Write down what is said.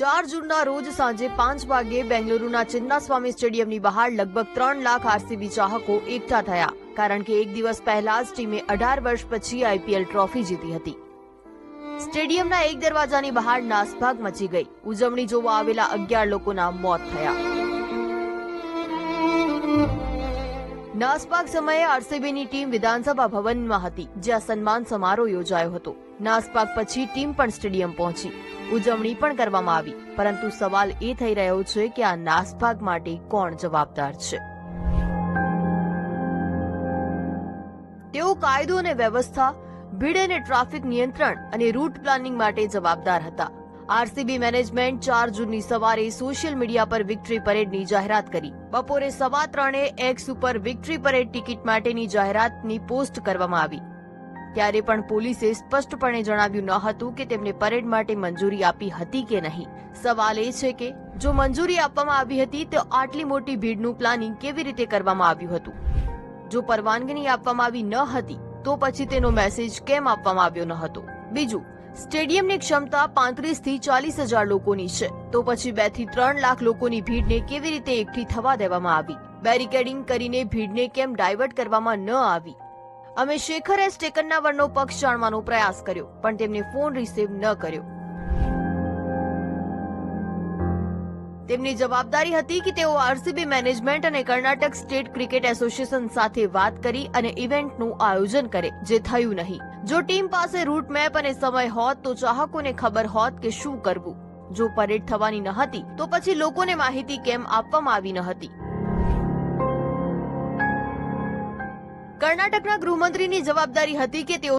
ચાર જૂનના રોજ સાંજે પાંચ વાગ્યે બેંગલુરુના ચિન્નાસ્વામી સ્ટેડિયમની બહાર લગભગ ત્રણ લાખ આરસીબી ચાહકો એકઠા થયા, કારણ કે એક દિવસ પહેલા જ ટીમે અઢાર વર્ષ પછી આઈપીએલ ટ્રોફી જીતી હતી. સ્ટેડિયમના એક દરવાજાની બહાર નાસભાગ મચી ગઈ. ઉજવણી જોવા આવેલા અગિયાર લોકોના મોત થયા. નાસભાગ સમયે આરસીબીની ટીમ વિધાનસભા ભવનમાં હતી, જ્યાં સન્માન સમારોહ યોજાયો હતો. નાસભાગ પછી ટીમ પણ સ્ટેડિયમ પહોંચી. ઉજવણી પણ કરવામાં આવી, પરંતુ સવાલ એ થઈ રહ્યો છે કે આ નાસભાગ માટે કોણ જવાબદાર છે? તેઓ કાયદો અને વ્યવસ્થા, ભીડ અને ટ્રાફિક નિયંત્રણ અને રૂટ પ્લાનિંગ માટે જવાબદાર હતા. આરસીબી મેનેજમેન્ટ ચાર જૂનની સવારે સોશિયલ મીડિયા પર વિક્ટરી પરેડની જાહેરાત કરી. બપોરે સવા ત્રણે એક્સ ઉપર વિક્ટરી પરેડ ટિકિટ માટેની જાહેરાતની પોસ્ટ કરવામાં આવી. ત્યારે પણ પોલીસે સ્પષ્ટપણે જણાવ્યું ન હતું કે તેમને પરેડ માટે મંજૂરી આપી હતી કે નહીં. સવાલ એ છે કે, જો મંજૂરી આપવામાં આવી હતી, તો આટલી મોટી ભીડનું પ્લાનિંગ કેવી રીતે કરવામાં આવ્યું હતું? જો પરવાનગી આપવામાં આવી ન હતી, તો પછી તેનો મેસેજ કેમ આપવામાં આવ્યો ન હતો? બીજું સ્ટેડિયમની ક્ષમતા પાંત્રીસથી ચાલીસ હજાર લોકોની છે. તો પછી બેથી ત્રણ લાખ લોકોની ભીડને કેવી રીતે એકઠી થવા દેવામાં આવી? બેરિકેડિંગ કરીને ભીડને કેમ ડાયવર્ટ કરવામાં ન આવી? અમે શેખર એસ ટેકનના વરનો પક્ષ જાણવાનો પ્રયાસ કર્યો, પણ તેમને ફોન રિસીવ ન કર્યો. તેમની જવાબદારી હતી કે તેઓ આરસીબી મેનેજમેન્ટ અને કર્ણાટક સ્ટેટ ક્રિકેટ એસોસિએશન સાથે વાત કરી અને ઇવેન્ટનું આયોજન કરે, જે થયું નહીં. જો ટીમ પાસે રૂટ મેપ અને સમય હોત, તો ચાહકોને ખબર હોત કે શું કરવું. જો પરેડ થવાની ન હતી, તો પછી લોકોને માહિતી કેમ આપવામાં આવી ન હતી? કર્ણાટકના ગૃહમંત્રીની જવાબદારી હતી કે તેઓ